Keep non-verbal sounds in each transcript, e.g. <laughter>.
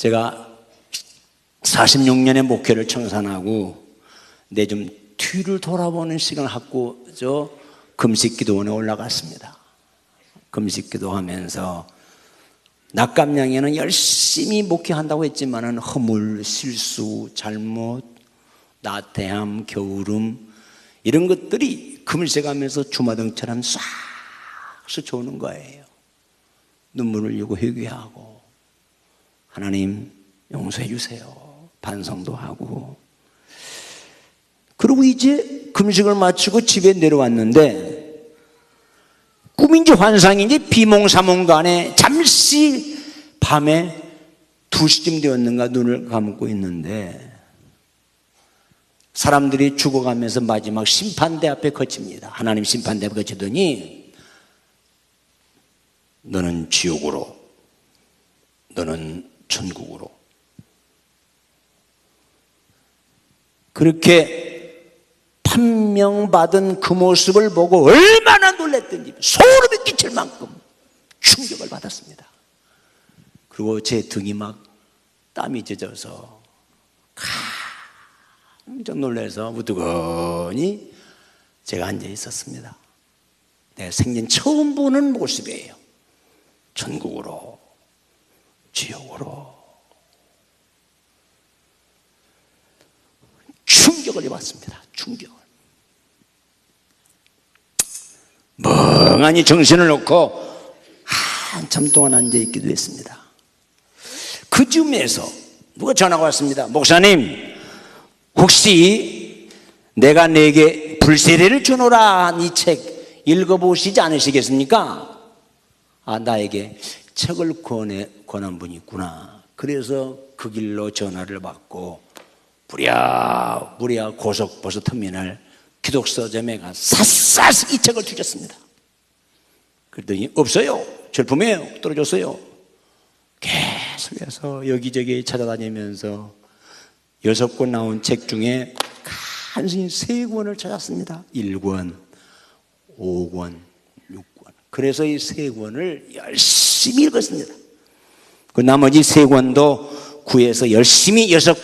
제가 46년의 목회를 청산하고 내 좀 뒤를 돌아보는 시간을 갖고 저 금식 기도원에 올라갔습니다. 금식 기도하면서 낙감양에는 열심히 목회한다고 했지만은 허물, 실수, 잘못, 나태함, 겨울음 이런 것들이 금식하면서 주마등처럼 싹 스쳐오는 거예요. 눈물을 흘리고 회개하고 하나님 용서해 주세요. 반성도 하고 그리고 이제 금식을 마치고 집에 내려왔는데 꿈인지 환상인지 비몽사몽 간에 잠시 밤에 2시쯤 되었는가 눈을 감고 있는데 사람들이 죽어가면서 마지막 심판대 앞에 거칩니다. 하나님 심판대 앞에 거치더니 너는 지옥으로 너는 천국으로 그렇게 판명받은 그 모습을 보고 얼마나 놀랬던지 소름이 끼칠 만큼 충격을 받았습니다. 그리고 제 등이 막 땀이 젖어서 깜짝 놀라서 무드거니 제가 앉아 있었습니다. 내가 생전 처음 보는 모습이에요. 천국으로, 지옥으로. 충격을 입었습니다. 충격을. 멍하니 정신을 놓고 한참 동안 앉아 있기도 했습니다. 그 즈음에서 누가 전화가 왔습니다. 목사님, 혹시 내가 내게 불세례를 주노라 한이책 읽어보시지 않으시겠습니까? 아, 나에게 책을 권해, 권한 분이 있구나. 그래서 그 길로 전화를 받고 부랴 부랴 고속버스 터미널 기독서점에 가 샅샅이 이 책을 주셨습니다. 그랬더니 없어요. 절품이에요. 떨어졌어요. 계속해서 여기저기 찾아다니면서 여섯 권 나온 책 중에 간신히 세 권을 찾았습니다. 1권, 5권, 6권. 그래서 이 세 권을 열심히 읽었습니다. 그 나머지 세 권도 구해서 열심히 여섯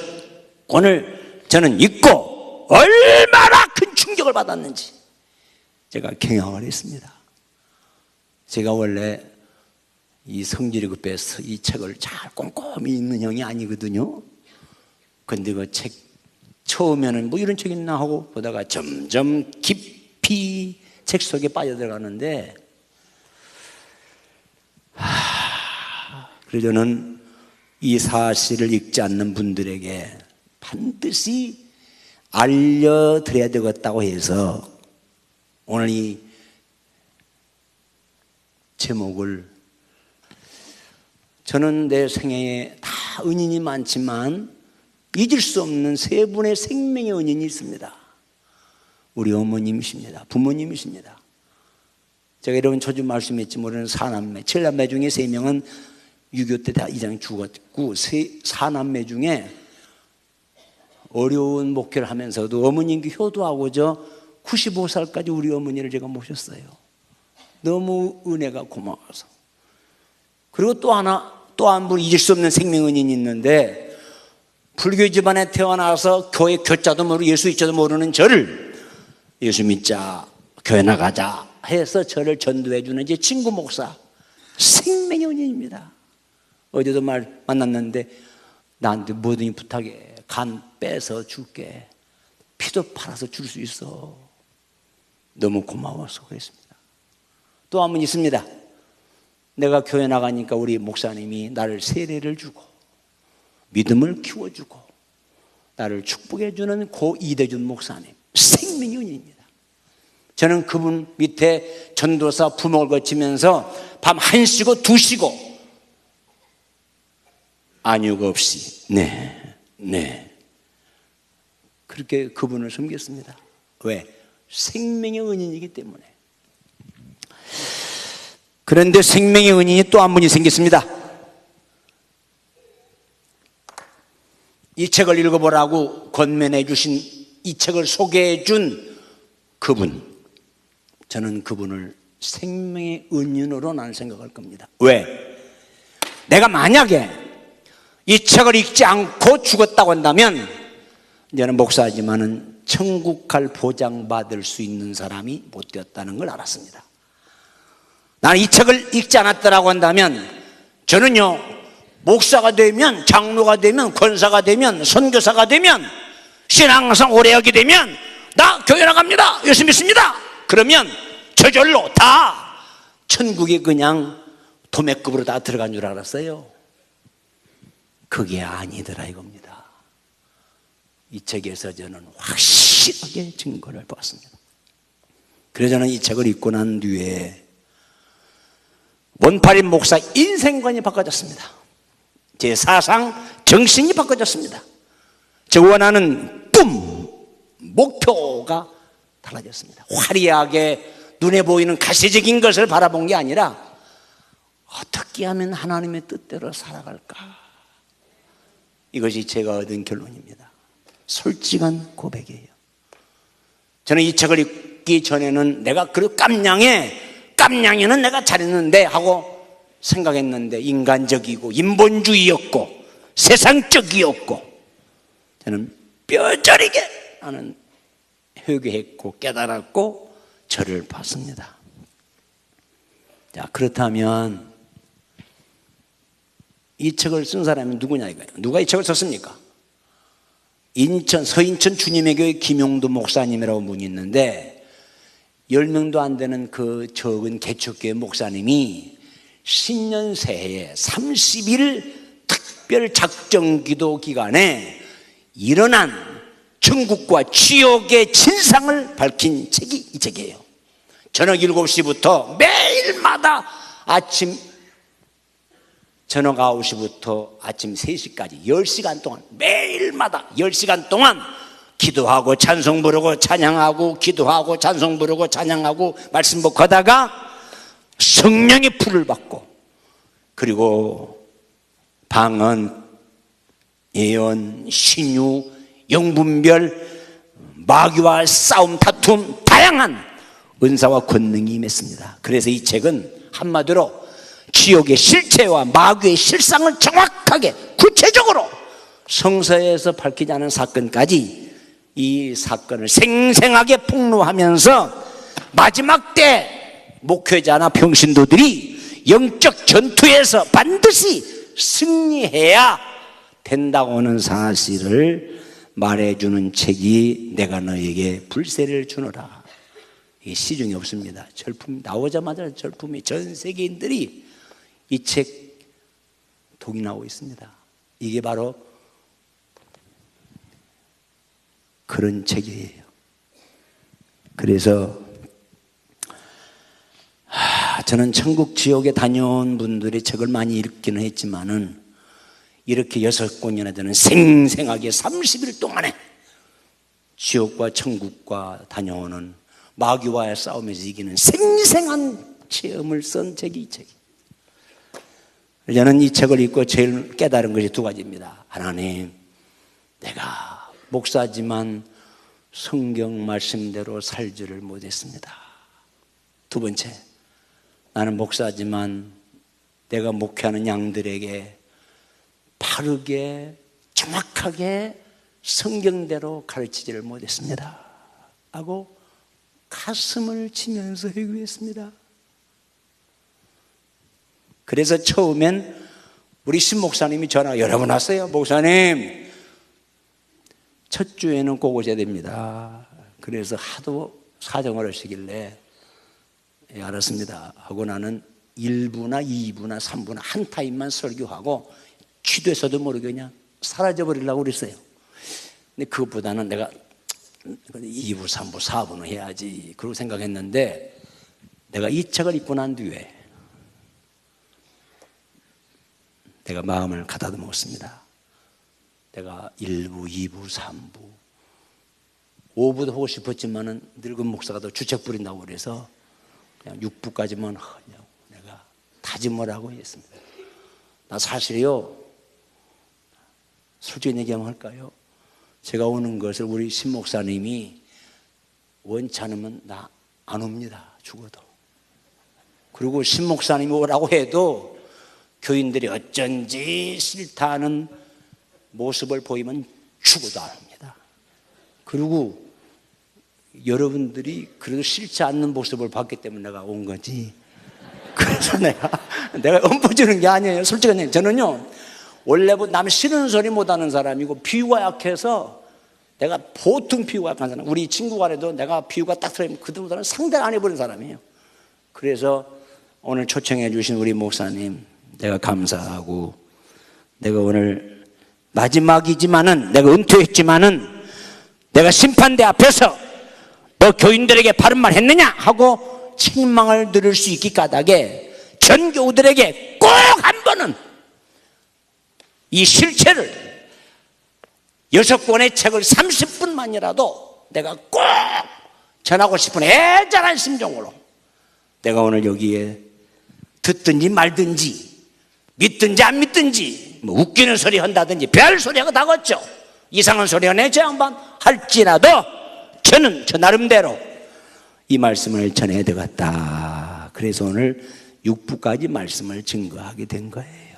권을 저는 읽고 얼마나 큰 충격을 받았는지 제가 경영을 했습니다. 제가 원래 이 성질이 급해서 이 책을 잘 꼼꼼히 읽는 형이 아니거든요. 근데 그 책 처음에는 뭐 이런 책 있나 하고 보다가 점점 깊이 책 속에 빠져들어가는데 그래서 저는 이 사실을 읽지 않는 분들에게 반드시 알려드려야 되겠다고 해서 오늘 이 제목을 저는 내 생애에 다 은인이 많지만 잊을 수 없는 세 분의 생명의 은인이 있습니다. 우리 어머님이십니다. 부모님이십니다. 제가 여러분 초주 말씀했지 모르는 사남매, 칠남매 중에 세 명은 6.25때 이장 죽었고 세, 사남매 중에 어려운 목회를 하면서도 어머님께 효도하고 저 95살까지 우리 어머니를 제가 모셨어요. 너무 은혜가 고마워서. 그리고 또 하나, 또 한 분 잊을 수 없는 생명 은인이 있는데, 불교 집안에 태어나서 교회 교자도 모르고 예수 있자도 모르는 저를 예수 믿자, 교회 나가자 해서 저를 전도해주는 제 친구 목사, 생명의 은인입니다. 어제도 말 만났는데, 나한테 뭐든지 부탁해. 간 빼서 줄게. 피도 팔아서 줄 수 있어. 너무 고마워서 그랬습니다. 또한분 있습니다. 내가 교회 나가니까 우리 목사님이 나를 세례를 주고 믿음을 키워주고 나를 축복해주는 고 이대준 목사님 생명의 은인입니다. 저는 그분 밑에 전도사 부목을 거치면서 밤 1시고 2시고 안육 없이 네, 네 그렇게 그분을 섬겼습니다. 왜? 생명의 은인이기 때문에. 그런데 생명의 은인이 또 한 분이 생겼습니다. 이 책을 읽어보라고 건면해 주신 이 책을 소개해 준 그분. 저는 그분을 생명의 은인으로 나는 생각할 겁니다. 왜? 내가 만약에 이 책을 읽지 않고 죽었다고 한다면 이제는 목사지만은 천국 갈 보장받을 수 있는 사람이 못 되었다는 걸 알았습니다. 나는 이 책을 읽지 않았다라고 한다면 저는요 목사가 되면 장로가 되면 권사가 되면 선교사가 되면 신앙상 오래 하게 되면 나 교회 나갑니다. 예수 믿습니다. 그러면 저절로 다 천국에 그냥 도매급으로 다 들어간 줄 알았어요. 그게 아니더라 이겁니다. 이 책에서 저는 확실하게 증거를 봤습니다. 그래서 저는 이 책을 읽고 난 뒤에 원팔인 목사 인생관이 바꿔졌습니다. 제 사상, 정신이 바꿔졌습니다. 저 원하는 꿈, 목표가 달라졌습니다. 화려하게 눈에 보이는 가시적인 것을 바라본 게 아니라 어떻게 하면 하나님의 뜻대로 살아갈까? 이것이 제가 얻은 결론입니다. 솔직한 고백이에요. 저는 이 책을 읽기 전에는 내가 그 깜냥에 깜냥에는 내가 잘했는데 하고 생각했는데 인간적이고 인본주의였고 세상적이었고 저는 뼈저리게 나는 회개했고 깨달았고 저를 봤습니다. 자 그렇다면 이 책을 쓴 사람이 누구냐 이거예요. 누가 이 책을 썼습니까? 인천 서인천 주님의 교회 김용도 목사님이라고 분이 있는데 10명도 안 되는 그 적은 개척교회 목사님이 신년 새해에 30일 특별 작정 기도 기간에 일어난 천국과 지옥의 진상을 밝힌 책이 이 책이에요. 저녁 7시부터 매일마다 아침 저녁 9시부터 아침 3시까지 10시간 동안 매일마다 10시간 동안 기도하고 찬송 부르고 찬양하고 기도하고 찬송 부르고 찬양하고 말씀 복하다가 성령의 불을 받고 그리고 방언, 예언, 신유, 영분별, 마귀와 싸움, 다툼, 다양한 은사와 권능이 임했습니다. 그래서 이 책은 한마디로 지옥의 실체와 마귀의 실상을 정확하게 구체적으로 성서에서 밝히지 않은 사건까지 이 사건을 생생하게 폭로하면서 마지막 때 목회자나 평신도들이 영적 전투에서 반드시 승리해야 된다고 하는 사실을 말해주는 책이 내가 너에게 불세를 주노라. 이 시중에 없습니다. 절품 나오자마자 절품이 전 세계인들이 이책 동의나고 있습니다. 이게 바로 그런 책이에요. 그래서 하, 저는 천국 지옥에 다녀온 분들의 책을 많이 읽기는 했지만은 이렇게 여섯 권이나 되는 생생하게 30일 동안에 지옥과 천국과 다녀오는 마귀와의 싸움에서 이기는 생생한 체험을 쓴 책이 이 책이. 저는 이 책을 읽고 제일 깨달은 것이 두 가지입니다. 하나님, 내가 목사지만 성경 말씀대로 살지를 못했습니다. 두 번째, 나는 목사지만 내가 목회하는 양들에게 바르게 정확하게 성경대로 가르치지를 못했습니다. 하고 가슴을 치면서 회개했습니다. 그래서 처음엔 우리 신 목사님이 전화 여러 번 왔어요. 목사님, 첫 주에는 꼭 오셔야 됩니다. 그래서 하도 사정을 하시길래 예, 알았습니다. 하고 나는 1부나 2부나 3부나 한 타임만 설교하고 취돼서도 모르게 그냥 사라져버리려고 그랬어요. 근데 그것보다는 내가 2부, 3부, 4부는 해야지. 그러고 생각했는데 내가 이 책을 읽고 난 뒤에 내가 마음을 가다듬었습니다. 내가 1부, 2부, 3부, 5부도 하고 싶었지만은 늙은 목사가 더 주책 부린다고 그래서 그냥 6부까지만 하냐고 내가 다짐을 하고 했습니다. 나 사실요, 솔직히 얘기하면 할까요? 제가 오는 것을 우리 신 목사님이 원치 않으면 나 안 옵니다. 죽어도. 그리고 신 목사님이 오라고 해도 교인들이 어쩐지 싫다는 모습을 보이면 죽어도 안 합니다. 그리고 여러분들이 그래도 싫지 않는 모습을 봤기 때문에 내가 온 거지. <laughs> 그래서 내가, 내가 주는 게 아니에요. 솔직히 저는요, 원래부터 남 싫은 소리 못 하는 사람이고, 비유가 약해서 내가 보통 비유가 약한 사람, 우리 친구 간에도 내가 비유가 딱 들어오면 그들보다는 상대를 안 해버린 사람이에요. 그래서 오늘 초청해 주신 우리 목사님, 내가 감사하고, 내가 오늘 마지막이지만은, 내가 은퇴했지만은, 내가 심판대 앞에서 너 교인들에게 바른 말 했느냐? 하고 책망을 들을 수 있기 까닭에 전 교우들에게 꼭 한 번은 이 실체를 여섯 권의 책을 30분만이라도 내가 꼭 전하고 싶은 애절한 심정으로 내가 오늘 여기에 듣든지 말든지 믿든지 안 믿든지 뭐 웃기는 소리 한다든지 별 소리가 다겠죠. 이상한 소리 하네 저 양반 할지라도 저는 저 나름대로 이 말씀을 전해 들어갔다. 그래서 오늘 6부까지 말씀을 증거하게 된 거예요.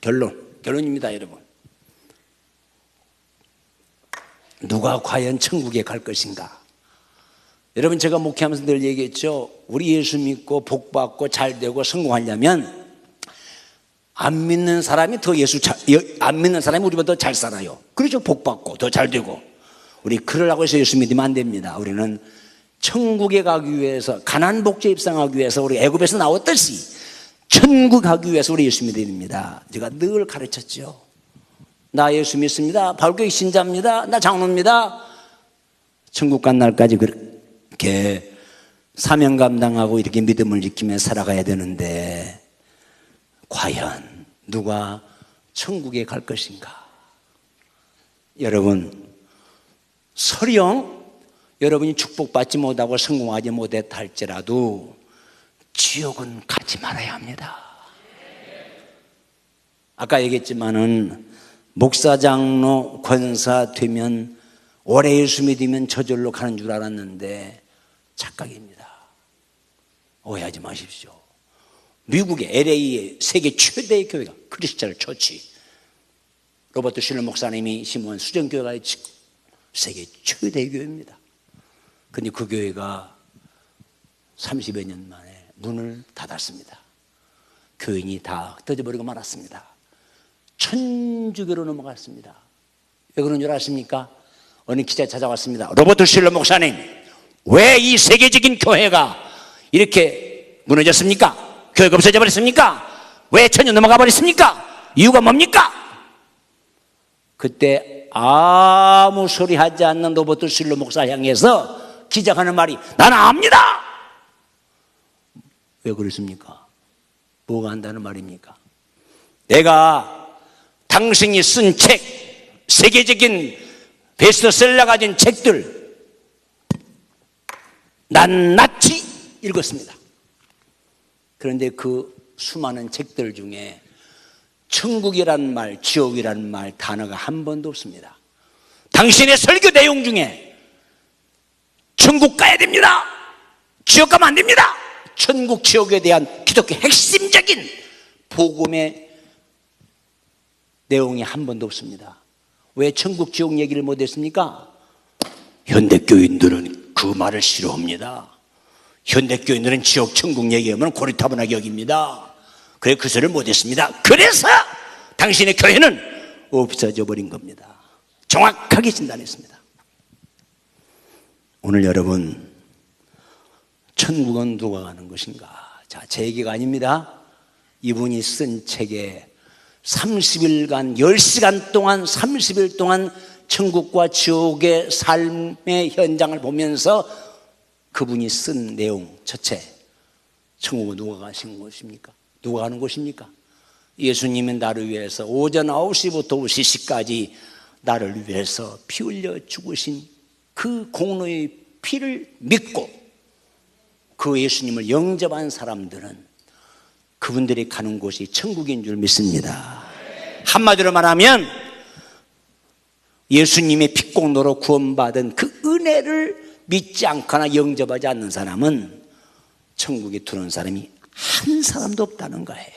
결론 결론입니다 여러분. 누가 과연 천국에 갈 것인가? 여러분 제가 목회하면서 늘 얘기했죠. 우리 예수 믿고 복 받고 잘 되고 성공하려면 안 믿는 사람이 더 예수 잘, 안 믿는 사람이 우리보다 더 잘 살아요. 그렇죠. 복 받고 더 잘 되고. 우리 그러라고 해서 예수 믿으면 안 됩니다. 우리는 천국에 가기 위해서 가난 복제 입상하기 위해서 우리 애굽에서 나왔듯이 천국 가기 위해서 우리 예수 믿어야 됩니다. 제가 늘 가르쳤죠. 나 예수 믿습니다. 발교의 신자입니다. 나 장로입니다. 천국 간 날까지 그렇게 사명 감당하고 이렇게 믿음을 지키며 살아가야 되는데 과연 누가 천국에 갈 것인가? 여러분, 설령 여러분이 축복받지 못하고 성공하지 못했다 할지라도 지옥은 가지 말아야 합니다. 아까 얘기했지만은 목사, 장로, 권사 되면 오래 예수 믿으면 저절로 가는 줄 알았는데 착각입니다. 오해하지 마십시오. 미국의 LA의 세계 최대의 교회가 크리스찬 처치 로버트 실러 목사님이 심은 수정교회가 세계 최대의 교회입니다. 근데 그 교회가 30여 년 만에 문을 닫았습니다. 교인이 다 흩어져버리고 말았습니다. 천주교로 넘어갔습니다. 왜 그런 줄 아십니까? 어느 기자 찾아왔습니다. 로버트 실러 목사님, 왜 이 세계적인 교회가 이렇게 무너졌습니까? 교회가 없어져 버렸습니까? 왜 천년 넘어가 버렸습니까? 이유가 뭡니까? 그때 아무 소리 하지 않는 로버트 실로 목사 향해서 기자하는 말이 나는 압니다. 왜 그랬습니까? 뭐가 한다는 말입니까? 내가 당신이 쓴 책, 세계적인 베스트셀러 가진 책들 낱낱이 읽었습니다. 그런데 그 수많은 책들 중에 천국이란 말, 지옥이란 말 단어가 한 번도 없습니다. 당신의 설교 내용 중에 천국 가야 됩니다. 지옥 가면 안 됩니다. 천국, 지옥에 대한 기독교 핵심적인 복음의 내용이 한 번도 없습니다. 왜 천국, 지옥 얘기를 못 했습니까? 현대 교인들은 그 말을 싫어합니다. 현대교인들은 지옥, 천국 얘기하면 고리타분하게 여깁니다. 그래 그 소리를 못했습니다. 그래서 당신의 교회는 없어져 버린 겁니다. 정확하게 진단했습니다. 오늘 여러분 천국은 누가 가는 것인가? 자, 제 얘기가 아닙니다. 이분이 쓴 책에 30일간 10시간 동안 30일 동안 천국과 지옥의 삶의 현장을 보면서 그분이 쓴 내용 첫째 천국은 누가 가신 것입니까? 누가 가는 곳입니까? 예수님은 나를 위해서 오전 9시부터 5시까지 나를 위해서 피 흘려 죽으신 그 공로의 피를 믿고 그 예수님을 영접한 사람들은 그분들이 가는 곳이 천국인 줄 믿습니다. 한마디로 말하면 예수님의 피공로로 구원받은 그 은혜를 믿지 않거나 영접하지 않는 사람은 천국에 들어온 사람이 한 사람도 없다는 거예요.